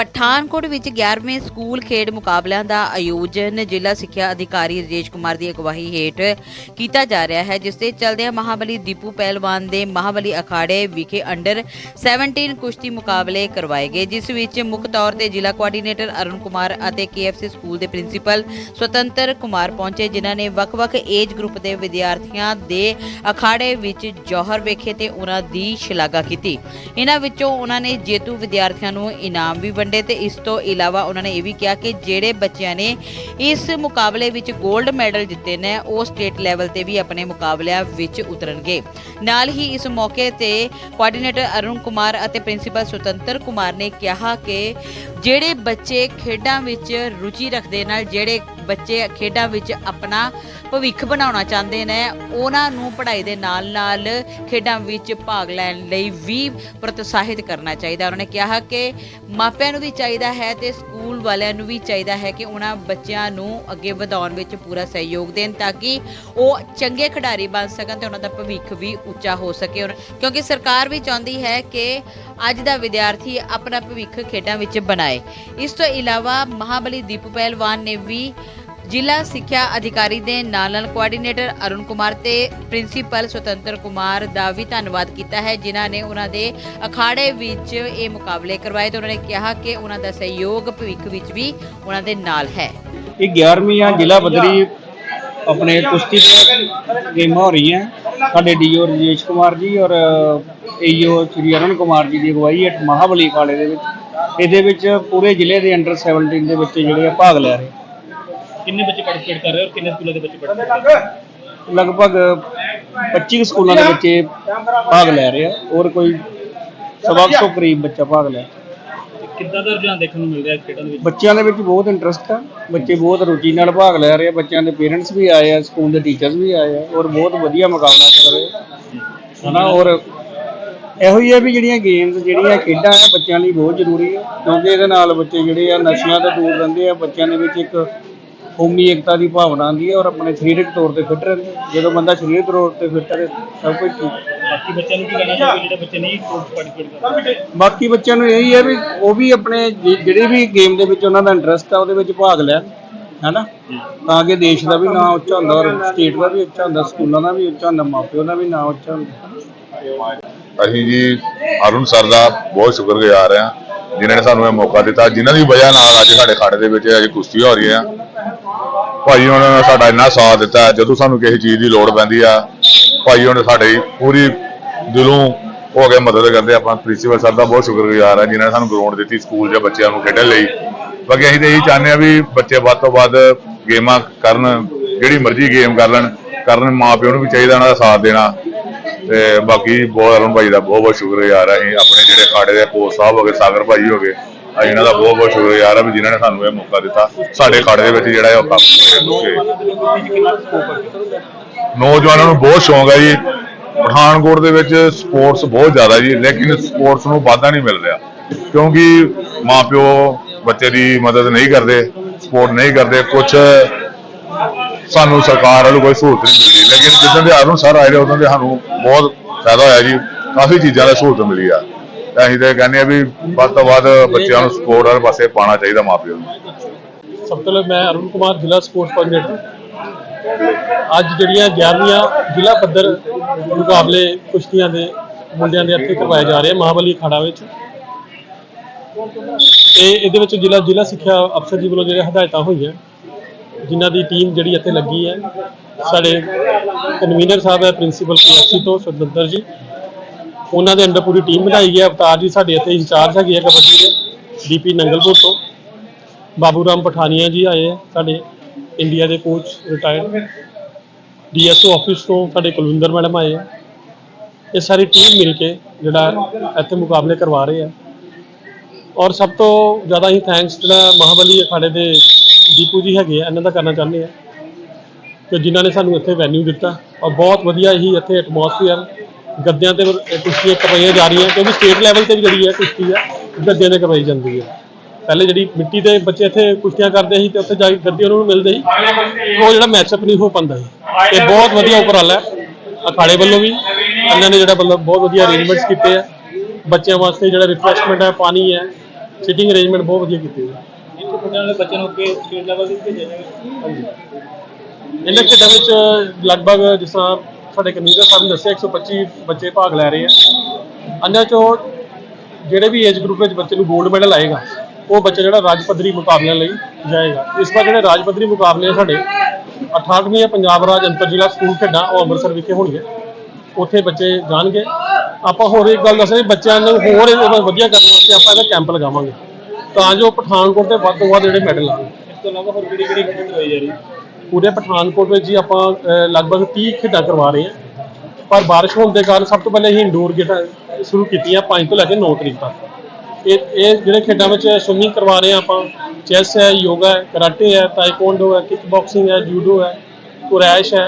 ਪਠਾਨਕੋਟ ਵਿੱਚ 11ਵੇਂ ਸਕੂਲ ਖੇਡ ਮੁਕਾਬਲਿਆਂ ਦਾ ਆਯੋਜਨ ਜ਼ਿਲ੍ਹਾ ਸਿੱਖਿਆ ਅਧਿਕਾਰੀ ਰਜੇਸ਼ ਕੁਮਾਰ ਦੀ ਅਗਵਾਈ ਹੇਠ ਕੀਤਾ ਜਾ ਰਿਹਾ ਹੈ, ਜਿਸ ਦੇ ਚਲਦਿਆਂ ਮਹਾਬਲੀ ਦੀਪੂ ਪਹਿਲਵਾਨ ਦੇ ਮਹਾਬਲੀ ਅਖਾੜੇ ਵਿਖੇ ਅੰਡਰ 17 ਕੁਸ਼ਤੀ ਮੁਕਾਬਲੇ ਕਰਵਾਏ ਗਏ, ਜਿਸ ਵਿੱਚ ਮੁੱਖ ਤੌਰ ਤੇ ਜ਼ਿਲ੍ਹਾ ਕੋਆਰਡੀਨੇਟਰ ਅਰੁਣ ਕੁਮਾਰ ਅਤੇ ਕੇਐਫਸੀ ਸਕੂਲ ਦੇ ਪ੍ਰਿੰਸੀਪਲ ਸੁਤੰਤਰ ਕੁਮਾਰ ਪਹੁੰਚੇ, ਜਿਨ੍ਹਾਂ ਨੇ ਵੱਖ-ਵੱਖ ਏਜ ਗਰੁੱਪ ਦੇ ਵਿਦਿਆਰਥੀਆਂ ਦੇ ਅਖਾੜੇ ਵਿੱਚ ਜੌਹਰ ਵੇਖੇ ਤੇ ਉਹਨਾਂ ਦੀ ਸ਼ਲਾਘਾ ਕੀਤੀ। ਇਹਨਾਂ ਵਿੱਚੋਂ ਉਹਨਾਂ ਨੇ ਜੇਤੂ ਵਿਦਿਆਰਥੀਆਂ ਨੂੰ ਇਨਾਮ ਵੀ ਵੰਡੇ ਤੇ ਇਸ ਤੋਂ ਇਲਾਵਾ ਉਹਨਾਂ ਨੇ ਇਹ ਵੀ ਕਿਹਾ ਕਿ ਜਿਹੜੇ ਬੱਚਿਆਂ ਨੇ ਇਸ ਮੁਕਾਬਲੇ ਵਿੱਚ 골ਡ ਮੈਡਲ ਜਿੱਤੇ ਨੇ, ਉਹ ਸਟੇਟ ਲੈਵਲ ਤੇ ਵੀ ਆਪਣੇ ਮੁਕਾਬਲਿਆਂ ਵਿੱਚ ਉਤਰਨਗੇ। ਨਾਲ ਹੀ ਇਸ ਮੌਕੇ ਤੇ ਕੋਆਰਡੀਨੇਟਰ ਅਰੁਣ ਕੁਮਾਰ ਅਤੇ ਪ੍ਰਿੰਸੀਪਲ ਸੁਤੰਤਰ ਕੁਮਾਰ ਨੇ ਕਿਹਾ ਕਿ ਜਿਹੜੇ ਬੱਚੇ ਖੇਡਾਂ ਵਿੱਚ ਰੁਚੀ ਰੱਖਦੇ ਨਾਲ ਜਿਹੜੇ ਬੱਚੇ ਖੇਡਾਂ ਵਿੱਚ ਆਪਣਾ ਭਵਿੱਖ ਬਣਾਉਣਾ ਚਾਹੁੰਦੇ ਨੇ, ਉਹਨਾਂ ਨੂੰ ਪੜ੍ਹਾਈ ਦੇ ਨਾਲ-ਨਾਲ ਖੇਡਾਂ ਵਿੱਚ ਭਾਗ ਲੈਣ ਲਈ ਵੀ ਪ੍ਰੋਤਸਾਹਿਤ ਕਰਨਾ ਚਾਹੀਦਾ। ਉਹਨਾਂ ਨੇ ਕਿਹਾ ਕਿ ਮਾਪਿਆਂ ਨੂੰ ਵੀ ਚਾਹੀਦਾ ਹੈ ਤੇ ਸਕੂਲ ਵਾਲਿਆਂ ਨੂੰ ਵੀ ਚਾਹੀਦਾ ਹੈ ਕਿ ਉਹਨਾਂ ਬੱਚਿਆਂ ਨੂੰ ਅੱਗੇ ਵਧਾਉਣ ਵਿੱਚ ਪੂਰਾ ਸਹਿਯੋਗ ਦੇਣ ਤਾਂ ਕਿ ਉਹ ਚੰਗੇ ਖਿਡਾਰੀ ਬਣ ਸਕਣ ਤੇ ਉਹਨਾਂ ਦਾ ਭਵਿੱਖ ਵੀ ਉੱਚਾ ਹੋ ਸਕੇ। ਕਿਉਂਕਿ ਸਰਕਾਰ ਵੀ ਚਾਹੁੰਦੀ ਹੈ ਕਿ ਅੱਜ ਦਾ ਵਿਦਿਆਰਥੀ ਆਪਣਾ ਭਵਿੱਖ ਖੇਡਾਂ ਵਿੱਚ ਬਣਾਏ। ਇਸ ਤੋਂ ਇਲਾਵਾ ਮਹਾਬਲੀ ਦੀਪੂ ਪਹਿਲਵਾਨ ਨੇ ਵੀ ਜ਼ਿਲ੍ਹਾ ਸਿੱਖਿਆ ਅਧਿਕਾਰੀ ਦੇ ਨਾਲ ਨਾਲ ਕੋਆਰਡੀਨੇਟਰ ਅਰੁਣ ਕੁਮਾਰ ਤੇ ਪ੍ਰਿੰਸੀਪਲ ਸੁਤੰਤਰ ਕੁਮਾਰ ਦਾ ਵੀ ਧੰਨਵਾਦ ਕੀਤਾ ਹੈ, ਜਿਨ੍ਹਾਂ ਨੇ ਉਹਨਾਂ ਦੇ ਅਖਾੜੇ ਵਿੱਚ ਇਹ ਮੁਕਾਬਲੇ ਕਰਵਾਏ ਤੇ ਉਹਨਾਂ ਨੇ ਕਿਹਾ ਕਿ ਉਹਨਾਂ ਦਾ ਸਹਿਯੋਗ ਭਵਿੱਖ ਵਿੱਚ ਵੀ ਉਹਨਾਂ ਦੇ ਨਾਲ ਹੈ। ਇਹ 11ਵੀਂ ਆ, ਜ਼ਿਲ੍ਹਾ ਪੱਧਰੀ ਆਪਣੇ ਕੁਸ਼ਤੀ ਦੀਆਂ ਗੇਮਾਂ ਹੋ ਰਹੀਆਂ। ਸਾਡੇ ਡੀਓ ਰਜੇਸ਼ ਕੁਮਾਰ ਜੀ ਔਰ ਏਈਓ ਸ਼੍ਰੀ ਅਰੁਣ ਕੁਮਾਰ ਜੀ ਦੀ ਅਗਵਾਈ ਹੇਠ ਮਹਾਬਲੀ ਕਾਲੇ ਦੇ ਵਿੱਚ। ਇਹਦੇ ਵਿੱਚ ਪੂਰੇ ਜ਼ਿਲ੍ਹੇ ਦੇ ਅੰਡਰ 17 ਦੇ ਬੱਚੇ ਜਿਹੜੇ ਆ ਭਾਗ ਲੈ ਰਹੇ। ਕਿੰਨੇ ਬੱਚੇ ਪਾਰਟਿਸਿਪੇਟ ਕਰ ਰਹੇ ਔਰ ਕਿੰਨੇ ਸਕੂਲਾਂ ਦੇ ਬੱਚੇ ਪਾਰਟਿਸਿਪੇਟ ਕਰ ਰਹੇ? ਲਗਭਗ 25 ਸਕੂਲਾਂ ਦੇ ਬੱਚੇ ਭਾਗ ਲੈ ਰਹੇ ਆ ਔਰ ਕੋਈ ਸਵਾ ਕੁ ਸੌ ਕਰੀਬ ਬੱਚਾ ਭਾਗ ਲੈ ਕਿੱਦਾਂ ਦਾ ਰੁਝਾਨ ਦੇਖਣ ਨੂੰ ਮਿਲ ਰਿਹਾ ਖੇਡਾਂ ਦੇ ਵਿੱਚ? ਬੱਚਿਆਂ ਦੇ ਵਿੱਚ ਬਹੁਤ ਇੰਟਰਸਟ ਆ ਬੱਚੇ ਬਹੁਤ ਰੁਚੀ ਨਾਲ ਭਾਗ ਲੈ ਰਹੇ ਆ ਬੱਚਿਆਂ ਦੇ ਪੇਰੈਂਟਸ ਵੀ ਆਏ ਆ ਸਕੂਲ ਦੇ ਟੀਚਰਸ ਵੀ ਆਏ ਆ ਔਰ ਬਹੁਤ ਵਧੀਆ ਮੁਕਾਬਲਾ ਚੱਲ ਰਿਹਾ। ਹਨਾ ਔਰ ਇਹੋ ਹੀ ਹੈ ਵੀ ਜਿਹੜੀਆਂ ਗੇਮਸ ਜਿਹੜੀਆਂ ਖੇਡਾਂ ਆ ਬੱਚਿਆਂ ਲਈ ਬਹੁਤ ਜ਼ਰੂਰੀ ਆ ਕਿਉਂਕਿ ਇਹਦੇ ਨਾਲ ਬੱਚੇ ਜਿਹੜੇ ਆ ਨਸ਼ਿਆਂ ਤੋਂ ਦੂਰ ਰਹਿੰਦੇ ਆ ਬੱਚਿਆਂ ਦੇ ਵਿੱਚ ਇੱਕ ਕੌਮੀ ਏਕਤਾ ਦੀ ਭਾਵਨਾ ਆਉਂਦੀ ਹੈ ਔਰ ਆਪਣੇ ਸਰੀਰਕ ਤੌਰ ਤੇ ਫਿੱਟ ਰਹਿੰਦੇ ਆ। ਜਦੋਂ ਬੰਦਾ ਸਰੀਰਕ ਤੌਰ ਤੇ ਫਿੱਟ ਰਹੇ ਸਭ ਕੁਝ ਠੀਕ ਬਾਕੀ ਬੱਚਿਆਂ ਨੂੰ ਕੀ ਕਹਿਣਾ ਚਾਹੋਗੇ ਜਿਹੜੇ ਬੱਚੇ ਨਹੀਂ ਪਾਰਟਿਸਿਪੇਟ ਕਰ ਰਹੇ ਬਾਕੀ ਬੱਚਿਆਂ ਨੂੰ ਇਹੀ ਹੈ ਵੀ ਉਹ ਵੀ ਆਪਣੇ ਜਿ- ਜਿਹੜੀ ਵੀ ਗੇਮ ਦੇ ਵਿੱਚ ਉਹਨਾਂ ਦਾ ਇੰਟਰਸਟ ਆ ਉਹਦੇ ਵਿੱਚ ਭਾਗ ਲੈਣ ਹੈਨਾ? ਤਾਂ ਕਿ ਦੇਸ਼ ਦਾ ਵੀ ਨਾਮ ਉੱਚਾ ਹੁੰਦਾ ਔਰ ਸਟੇਟ ਦਾ ਵੀ ਉੱਚਾ ਹੁੰਦਾ ਸਕੂਲਾਂ ਦਾ ਵੀ ਉੱਚਾ ਹੁੰਦਾ ਮਾਪਿਓ ਦਾ ਵੀ ਨਾਮ ਉੱਚਾ ਹੁੰਦਾ। ਅਸੀਂ ਜੀ ਅਰੁਣ ਸਰ ਦਾ ਬਹੁਤ ਸ਼ੁਕਰਗੁਜ਼ਾਰ ਹਾਂ ਜਿਨ੍ਹਾਂ ਨੇ ਸਾਨੂੰ ਇਹ ਮੌਕਾ ਦਿੱਤਾ ਜਿਨ੍ਹਾਂ ਦੀ ਵਜ੍ਹਾ ਨਾਲ ਅੱਜ ਸਾਡੇ ਖਾੜੇ ਦੇ ਵਿੱਚ ਅੱਜ ਕੁਸ਼ਤੀ ਹੋ ਰਹੀ ਹੈ ਭਾਈ ਉਹਨਾਂ ਨੇ ਸਾਡਾ ਇੰਨਾ ਸਾਥ ਦਿੱਤਾ, ਜਦੋਂ ਸਾਨੂੰ ਕਿਸੇ ਚੀਜ਼ ਦੀ ਲੋੜ ਪੈਂਦੀ ਆ, ਭਾਈ ਉਹਨੇ ਸਾਡੀ ਪੂਰੀ ਦਿਲੋਂ ਹੋ ਕੇ ਮਦਦ ਕਰਦੇ ਆਪਾਂ ਪ੍ਰਿੰਸੀਪਲ ਸਰ ਦਾ ਬਹੁਤ ਸ਼ੁਕਰਗੁਜ਼ਾਰ ਹਾਂ ਜਿਨ੍ਹਾਂ ਨੇ ਸਾਨੂੰ ਗਰਾਊਂਡ ਦਿੱਤੀ ਸਕੂਲ 'ਚ ਬੱਚਿਆਂ ਨੂੰ ਖੇਡਣ ਲਈ। ਬਾਕੀ ਅਸੀਂ ਤਾਂ ਇਹੀ ਚਾਹੁੰਦੇ ਆ ਵੀ ਬੱਚੇ ਵੱਧ ਤੋਂ ਵੱਧ ਗੇਮਾਂ ਕਰਨ, ਜਿਹੜੀ ਮਰਜ਼ੀ ਗੇਮ ਕਰ ਲੈਣ, ਕਰਨ ਮਾਂ ਪਿਓ ਨੂੰ ਵੀ ਚਾਹੀਦਾ ਉਹਨਾਂ ਦਾ ਸਾਥ ਦੇਣਾ। ਤੇ ਬਾਕੀ ਬਹੁਤ ਅਰੁਣ ਭਾਈ ਦਾ ਬਹੁਤ ਬਹੁਤ ਸ਼ੁਕਰਗੁਜ਼ਾਰ ਆ। ਅਸੀਂ ਆਪਣੇ ਜਿਹੜੇ ਖਾੜੇ ਦੇ ਕੋਚ ਸਾਹਿਬ ਹੋ ਗਏ, ਸਾਗਰ ਭਾਈ ਹੋ ਗਏ ਅਸੀਂ ਇਹਨਾਂ ਦਾ ਬਹੁਤ ਬਹੁਤ ਸ਼ੁਕਰਗੁਜ਼ਾਰ ਆ ਵੀ ਜਿਨ੍ਹਾਂ ਨੇ ਸਾਨੂੰ ਇਹ ਮੌਕਾ ਦਿੱਤਾ। ਸਾਡੇ ਖੜ ਦੇ ਵਿੱਚ ਜਿਹੜਾ ਹੈ ਕੰਮ ਨੌਜਵਾਨਾਂ ਨੂੰ ਬਹੁਤ ਸ਼ੌਂਕ ਹੈ ਜੀ। ਪਠਾਨਕੋਟ ਦੇ ਵਿੱਚ ਸਪੋਰਟਸ ਬਹੁਤ ਜ਼ਿਆਦਾ ਜੀ, ਲੇਕਿਨ ਸਪੋਰਟਸ ਨੂੰ ਵਾਧਾ ਨਹੀਂ ਮਿਲ ਰਿਹਾ। ਕਿਉਂਕਿ ਮਾਪਿਓ ਬੱਚੇ ਦੀ ਮਦਦ ਨਹੀਂ ਕਰਦੇ ਸਪੋਰਟ ਨਹੀਂ ਕਰਦੇ ਕੁਝ ਸਾਨੂੰ ਸਰਕਾਰ ਵੱਲੋਂ ਕੋਈ ਸਹੂਲਤ ਨਹੀਂ ਮਿਲਦੀ। ਲੇਕਿਨ ਜਿੱਦਾਂ ਦੇ ਅਰੁਣ ਸਰ ਆਏ ਨੇ, ਉਦੋਂ ਦੇ ਸਾਨੂੰ ਬਹੁਤ ਫਾਇਦਾ ਹੋਇਆ ਜੀ। ਕਾਫੀ ਚੀਜ਼ਾਂ ਦਾ ਸਹੂਲਤ ਮਿਲੀ ਆ। ਅਸੀਂ ਤੇ ਕਹਿੰਦੇ ਆ ਵੀ ਵੱਧ ਤੋਂ ਵੱਧ ਬੱਚਿਆਂ ਨੂੰ ਸਪੋਰਟ ਵਾਲੇ ਪਾਸੇ ਪਾਉਣਾ ਚਾਹੀਦਾ ਮਾਪਿਓ ਨੂੰ। ਸਭ ਤੋਂ ਪਹਿਲਾਂ ਮੈਂ ਅਰੁਣ ਕੁਮਾਰ, ਜ਼ਿਲ੍ਹਾ ਸਪੋਰਟਸ ਕੋਆਰਡੀਨੇਟਰ ਅੱਜ ਜਿਹੜੀਆਂ 11ਵੀਆਂ ਜ਼ਿਲ੍ਹਾ ਪੱਧਰ ਮੁਕਾਬਲੇ ਕੁਸ਼ਤੀਆਂ ਦੇ ਮੁੰਡਿਆਂ ਦੇ ਇੱਥੇ ਕਰਵਾਏ ਜਾ ਰਹੇ ਆ ਮਹਾਬਲੀ ਅਖਾੜਾ ਵਿੱਚ। ਤੇ ਇਹਦੇ ਵਿੱਚ ਜ਼ਿਲ੍ਹਾ ਜ਼ਿਲ੍ਹਾ ਸਿੱਖਿਆ ਅਫਸਰ ਜੀ ਵੱਲੋਂ ਜਿਹੜੇ ਹਦਾਇਤਾਂ ਹੋਈਆਂ, ਜਿਨ੍ਹਾਂ ਦੀ ਟੀਮ ਜਿਹੜੀ ਇੱਥੇ ਲੱਗੀ ਹੈ, ਸਾਡੇ ਕਨਵੀਨਰ ਸਾਹਿਬ ਹੈ, ਪ੍ਰਿੰਸੀਪਲ ਪੀਐਸਸੀ ਤੋਂ ਸੁਖਵਿੰਦਰ ਜੀ। ਉਹਨਾਂ ਦੇ ਅੰਡਰ ਪੂਰੀ ਟੀਮ ਬਣਾਈ ਗਈ ਹੈ। ਅਵਤਾਰ ਜੀ ਸਾਡੇ ਇੱਥੇ ਇੰਚਾਰਜ ਹੈਗੇ ਆ ਕਬੱਡੀ ਦੇ, ਡੀਪੀ ਨੰਗਲਪੁਰ ਤੋਂ। ਬਾਬੂ ਰਾਮ ਪਠਾਨੀਆ ਜੀ ਆਏ ਆ, ਸਾਡੇ ਇੰਡੀਆ ਦੇ ਕੋਚ ਰਿਟਾਇਰਡ ਡੀਐਸਓ ਆਫਿਸ ਤੋਂ ਸਾਡੇ ਕੁਲਵਿੰਦਰ ਮੈਡਮ ਆਏ ਆ। ਇਹ ਸਾਰੀ ਟੀਮ ਮਿਲ ਕੇ ਜਿਹੜਾ ਇੱਥੇ ਮੁਕਾਬਲੇ ਕਰਵਾ ਰਹੇ ਆ। ਔਰ ਸਭ ਤੋਂ ਜ਼ਿਆਦਾ ਹੀ ਥੈਂਕਸ ਜਿਹੜਾ ਮਹਾਬਲੀ ਅਖਾੜੇ ਦੇ ਦੀਪੂ ਜੀ ਹੈਗੇ ਆ, ਇਹਨਾਂ ਦਾ ਕਰਨਾ ਚਾਹੁੰਦੇ ਆ। ਕਿ ਜਿਨ੍ਹਾਂ ਨੇ ਸਾਨੂੰ ਇੱਥੇ ਵੈਨਿਊ ਦਿੱਤਾ। ਔਰ ਬਹੁਤ ਵਧੀਆ ਹੀ ਇੱਥੇ ਐਟਮੋਸਫੀਅਰ ਗੱਦਿਆਂ ਤੇ ਕੁਸ਼ਤੀਆਂ ਕਰਵਾਈਆਂ ਜਾ ਰਹੀਆਂ ਕਿਉਂਕਿ ਸਟੇਟ ਲੈਵਲ ਤੇ ਵੀ ਜਿਹੜੀ ਹੈ ਕੁਸ਼ਤੀ ਆ ਗੱਦਿਆਂ ਤੇ ਕਰਵਾਈ ਜਾਂਦੀ ਹੈ। ਪਹਿਲੇ ਜਿਹੜੀ ਮਿੱਟੀ ਦੇ ਬੱਚੇ ਇੱਥੇ ਕੁਸ਼ਤੀਆਂ ਕਰਦੇ ਸੀ ਤੇ ਉੱਥੇ ਜਾ ਕੇ ਗੱਦੇ ਉਹਨਾਂ ਨੂੰ ਮਿਲਦੇ ਸੀ ਉਹ ਜਿਹੜਾ ਮੈਚਅਪ ਨਹੀਂ ਹੋ ਪਾਉਂਦਾ ਸੀ। ਇਹ ਬਹੁਤ ਵਧੀਆ ਉਪਰਾਲਾ ਹੈ ਅਖਾੜੇ ਵੱਲੋਂ ਵੀ ਇਹਨਾਂ ਨੇ ਜਿਹੜਾ ਮਤਲਬ ਬਹੁਤ ਵਧੀਆ ਅਰੇਂਜਮੈਂਟਸ ਕੀਤੇ ਆ। ਬੱਚਿਆਂ ਵਾਸਤੇ ਜਿਹੜਾ ਰਿਫਰੈਸ਼ਮੈਂਟ ਹੈ ਪਾਣੀ ਹੈ ਸਿਟਿੰਗ ਅਰੇਂਜਮੈਂਟ ਬਹੁਤ ਵਧੀਆ ਕੀਤੀ ਹੈ। ਇੱਥੇ ਵਾਲੇ ਬੱਚਿਆਂ ਨੂੰ ਅੱਗੇ ਸਟੇਟ ਲੈਵਲ ਤੇ ਭੇਜਿਆ ਜਾਏਗਾ। ਹਾਂਜੀ। ਇਹਨਾਂ ਖੇਡਾਂ ਵਿੱਚ ਲਗਭਗ ਜਿਸ ਤਰ੍ਹਾਂ ਸਾਡੇ ਕਨਵੀਨਰ ਸਾਹਿਬ ਨੇ ਦੱਸਿਆ 125 ਬੱਚੇ ਭਾਗ ਲੈ ਰਹੇ ਆ। ਅੰਨਾਂ ਚੋਂ ਜਿਹੜੇ ਵੀ ਏਜ ਗਰੁੱਪ ਵਿੱਚ ਬੱਚੇ ਨੂੰ 골ਡ ਮੈਡਲ ਆਏਗਾ, ਉਹ ਬੱਚਾ ਜਿਹੜਾ ਰਾਜ ਪੱਧਰੀ ਮੁਕਾਬਲਿਆਂ ਲਈ ਜਾਏਗਾ। ਇਸ ਵਾਰ ਜਿਹੜੇ ਰਾਜ ਪੱਧਰੀ ਮੁਕਾਬਲੇ ਆ ਸਾਡੇ 68ਵੀਂ ਪੰਜਾਬ ਰਾਜ ਅੰਤਰ ਜ਼ਿਲ੍ਹਾ ਸਕੂਲ ਖੇਡਾਂ, ਉਹ ਅੰਮ੍ਰਿਤਸਰ ਵਿਖੇ ਹੋਣਗੇ। ਉੱਥੇ ਬੱਚੇ ਜਾਣਗੇ। ਆਪਾਂ ਹੋਰ ਇੱਕ ਗੱਲ ਦੱਸਣੀ ਬੱਚਿਆਂ ਨੂੰ ਹੋਰ ਵਧੀਆ ਕਰਨ ਵਾਸਤੇ ਆਪਾਂ ਇਹਦਾ ਕੈਂਪ ਲਗਾਵਾਂਗੇ। ਤਾਂ ਜੋ ਪਠਾਨਕੋਟ ਦੇ ਵੱਧ ਤੋਂ ਵੱਧ ਜਿਹੜੇ ਮੈਡਲ ਆਉਣ। ਇਸ ਤੋਂ ਇਲਾਵਾ ਹੋਰ ਕਿਹੜੀ ਕਿਹੜੀ ਖੇਡ ਕਰਵਾਈ ਜਾ ਰਹੀ ਹੈ? ਪੂਰੇ ਪਠਾਨਕੋਟ ਵਿੱਚ ਜੀ ਆਪਾਂ ਲਗਭਗ 30 ਖੇਡਾਂ ਕਰਵਾ ਰਹੇ ਹਾਂ। ਪਰ ਬਾਰਿਸ਼ ਹੋਣ ਦੇ ਕਾਰਨ ਸਭ ਤੋਂ ਪਹਿਲੇ ਅਸੀਂ ਇੰਡੋਰ ਖੇਡਾਂ ਸ਼ੁਰੂ ਕੀਤੀਆਂ 5 ਤੋਂ ਲੈ ਕੇ 9 ਤਰੀਕ ਤੱਕ। ਇਹ ਇਹ ਜਿਹੜੇ ਖੇਡਾਂ ਵਿੱਚ ਸਵਿਮਿੰਗ ਕਰਵਾ ਰਹੇ ਹਾਂ ਆਪਾਂ ਚੈਸ ਹੈ ਯੋਗਾ ਹੈ ਕਰਾਟੇ ਹੈ ਤਾਈਕਵਾਂਡੋ ਹੈ ਕਿਕ ਬਾਕਸਿੰਗ ਹੈ ਜੂਡੋ ਹੈ ਕੁਰੈਸ਼ ਹੈ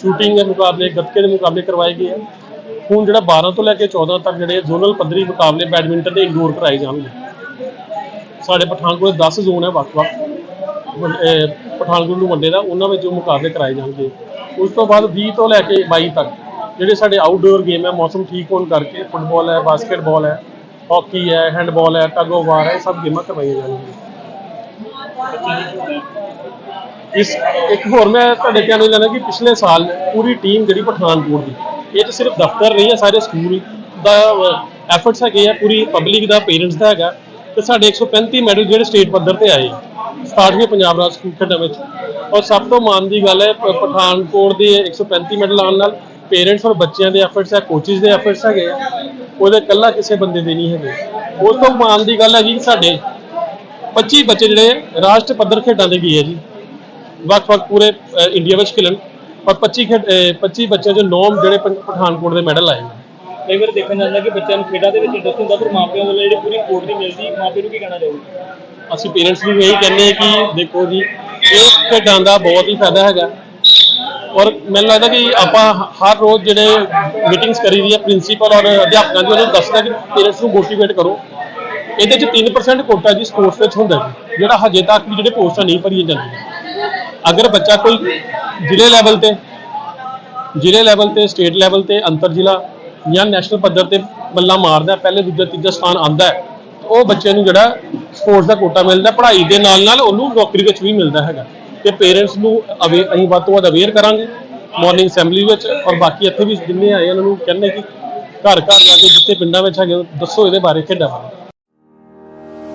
ਸ਼ੂਟਿੰਗ ਦੇ ਮੁਕਾਬਲੇ, ਗੱਤਕੇ ਦੇ ਮੁਕਾਬਲੇ ਕਰਵਾਏ ਗਏ ਆ ਹੁਣ ਜਿਹੜਾ 12 ਤੋਂ ਲੈ ਕੇ 14 ਤੱਕ ਜਿਹੜੇ ਜ਼ੋਨਲ ਪੱਧਰੀ ਮੁਕਾਬਲੇ ਬੈਡਮਿੰਟਨ ਦੇ ਇੰਡੋਰ ਕਰਾਏ ਜਾਣਗੇ। ਸਾਡੇ ਪਠਾਨਕੋਟ ਦੇ 10 ਜ਼ੋਨ ਹੈ ਵੱਖ-ਵੱਖ ਪਠਾਨਕੋਟ ਨੂੰ ਵੰਡੇ ਦਾ, ਉਹਨਾਂ ਵਿੱਚ ਉਹ ਮੁਕਾਬਲੇ ਕਰਾਏ ਜਾਣਗੇ। ਉਸ ਤੋਂ ਬਾਅਦ 20 ਤੋਂ ਲੈ ਕੇ 22 ਤੱਕ, ਜਿਹੜੇ ਸਾਡੇ ਆਊਟਡੋਰ ਗੇਮ ਹੈ ਮੌਸਮ ਠੀਕ ਹੋਣ ਕਰਕੇ ਫੁੱਟਬਾਲ ਹੈ ਬਾਸਕਟਬਾਲ ਹੈ ਹਾਕੀ ਹੈ ਹੈਂਡਬਾਲ ਹੈ ਟਗ ਆਫ ਵਾਰ ਹੈ ਸਭ ਗੇਮਾਂ ਕਰਵਾਈਆਂ ਜਾਣਗੀਆਂ। ਇਸ, ਇੱਕ ਹੋਰ ਮੈਂ ਤੁਹਾਡੇ ਧਿਆਨ ਵਿੱਚ ਲੈਣਾ ਕਿ ਪਿਛਲੇ ਸਾਲ ਪੂਰੀ ਟੀਮ ਜਿਹੜੀ ਪਠਾਨਕੋਟ ਦੀ, ਇਹ ਤਾਂ ਸਿਰਫ ਦਫ਼ਤਰ ਨਹੀਂ ਹੈ, ਸਾਰੇ ਸਕੂਲ ਦਾ ਐਫਰਟਸ ਹੈਗੇ ਆ, ਪੂਰੀ ਪਬਲਿਕ ਦਾ ਪੇਰੈਂਟਸ ਦਾ ਹੈਗਾ। ਤੇ ਸਾਡੇ 135 ਮੈਡਲ ਜਿਹੜੇ ਸਟੇਟ ਪੱਧਰ ਤੇ ਆਏ 67ਵੇਂ ਪੰਜਾਬ ਰਾਜ ਸਕੂਲ ਖੇਡਾਂ ਵਿੱਚ। ਔਰ ਸਭ ਤੋਂ ਮਾਣ ਦੀ ਗੱਲ ਹੈ ਪ- ਪਠਾਨਕੋਟ ਦੇ 135 ਮੈਡਲ ਆਉਣ ਨਾਲ ਪੇਰੈਂਟਸ ਔਰ ਬੱਚਿਆਂ ਦੇ ਐਫਰਟਸ ਹੈ ਕੋਚਿਸ ਦੇ ਐਫਰਟਸ ਹੈਗੇ ਆ। ਉਹਦੇ ਇਕੱਲਾ ਕਿਸੇ ਬੰਦੇ ਦੇ ਨਹੀਂ ਹੈਗੇ। ਉਸ ਤੋਂ ਮਾਣ ਦੀ ਗੱਲ ਹੈਗੀ ਕਿ ਸਾਡੇ 25 ਬੱਚੇ ਜਿਹੜੇ ਰਾਸ਼ਟਰ ਪੱਧਰ ਖੇਡਾਂ ਦੇ ਗਏ ਆ ਜੀ। ਵੱਖ-ਵੱਖ ਪੂਰੇ ਅ, ਇੰਡੀਆ ਵਿੱਚ ਖੇਲਣ। ਔਰ 25 ਖੇਡ ਅ, 25 ਬੱਚਿਆਂ ਚੋਂ 9 ਜਿਹੜੇ ਪ- ਪਠਾਨਕੋਟ ਦੇ ਮੈਡਲ ਆਏ ਨੇ ਕਈ ਵਾਰ ਦੇਖਣ ਜਾਂਦਾ ਕਿ ਬੱਚਿਆਂ ਨੂੰ ਖੇਡਾਂ ਦੇ ਵਿੱਚ ਇੰਟਰਸਟ ਹੁੰਦਾ ਪਰ ਮਾਪਿਆਂ ਵੱਲੋਂ ਜਿਹੜੀ ਪੂਰੀ ਕੋਰਟ ਦੀ ਮਿਲਦੀ ਮਾਪੇ ਨੂੰ ਕੀ ਕਹਿਣਾ ਚਾਹੋਗੇ? ਅਸੀਂ ਪੇਰੈਂਟਸ ਨੂੰ ਇਹੀ ਕਹਿੰਦੇ ਹਾਂ ਕਿ ਦੇਖੋ ਜੀ, ਇਹ ਖੇਡਾਂ ਦਾ ਬਹੁਤ ਹੀ ਫਾਇਦਾ ਹੈਗਾ। ਔਰ ਮੈਨੂੰ ਲੱਗਦਾ ਕਿ ਆਪਾਂ ਹਰ ਰੋਜ਼ ਜਿਹੜੇ ਮੀਟਿੰਗਸ ਕਰੀ ਦੀ ਹੈ ਪ੍ਰਿੰਸੀਪਲ ਔਰ ਅਧਿਆਪਕਾਂ ਦੀ, ਉਹਨਾਂ ਨੂੰ ਦੱਸਣਾ ਕਿ ਪੇਰੈਂਟਸ ਨੂੰ ਮੋਟੀਵੇਟ ਕਰੋ। ਇਹਦੇ ਚ 3% ਕੋਟਾ ਜੀ ਸਪੋਰਟਸ ਵਿੱਚ ਹੁੰਦਾ ਜੀ, ਜਿਹੜਾ ਹਜੇ ਤੱਕ ਵੀ ਜਿਹੜੇ ਪੋਸਟਾਂ ਨਹੀਂ ਭਰੀਆਂ ਜਾਂਦੀਆਂ। ਅਗਰ ਬੱਚਾ ਕੋਈ ਜ਼ਿਲ੍ਹੇ ਲੈਵਲ ਤੇ, ਜ਼ਿਲ੍ਹੇ ਲੈਵਲ ਤੇ ਸਟੇਟ ਲੈਵਲ ਤੇ ਅੰਤਰ ਜ਼ਿਲ੍ਹਾ ਜਾਂ ਨੈਸ਼ਨਲ ਪੱਧਰ ਤੇ ਬੱਲਾ ਮਾਰਦਾ, ਪਹਿਲੇ ਦੂਜਾ ਤੀਜਾ ਸਥਾਨ ਆਂਦਾ ਹੈ, ਉਹ ਬੱਚੇ ਨੂੰ ਜਿਹੜਾ ਸਪੋਰਟਸ ਦਾ ਕੋਟਾ ਮਿਲਦਾ ਪੜ੍ਹਾਈ ਦੇ ਨਾਲ ਨਾਲ ਉਹਨੂੰ ਨੌਕਰੀ ਵਿੱਚ ਵੀ ਮਿਲਦਾ ਹੈਗਾ ਤੇ ਪੇਰੈਂਟਸ ਨੂੰ ਅਵੇ ਅਸੀਂ ਵੱਧ ਤੋਂ ਵੱਧ ਅਵੇਅਰ ਕਰਾਂਗੇ ਮਾਰਨਿੰਗ ਅਸੈਂਬਲੀ ਵਿੱਚ ਔਰ ਬਾਕੀ ਇੱਥੇ ਵੀ ਜਿੰਨੇ ਆਏ ਉਹਨਾਂ ਨੂੰ ਕਹਿੰਦੇ ਕਿ ਘਰ ਘਰ ਜਾ ਕੇ ਜਿੱਥੇ ਪਿੰਡਾਂ ਵਿੱਚ ਹੈਗੇ ਦੱਸੋ ਇਹਦੇ ਬਾਰੇ ਖੇਡਾਂ ਬਾਰੇ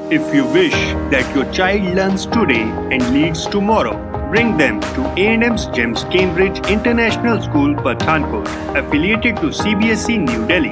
If you wish that your child learns today and leads tomorrow, bring them to A&M's GEMS Cambridge International School, Pathankot, affiliated to CBSE E New Delhi.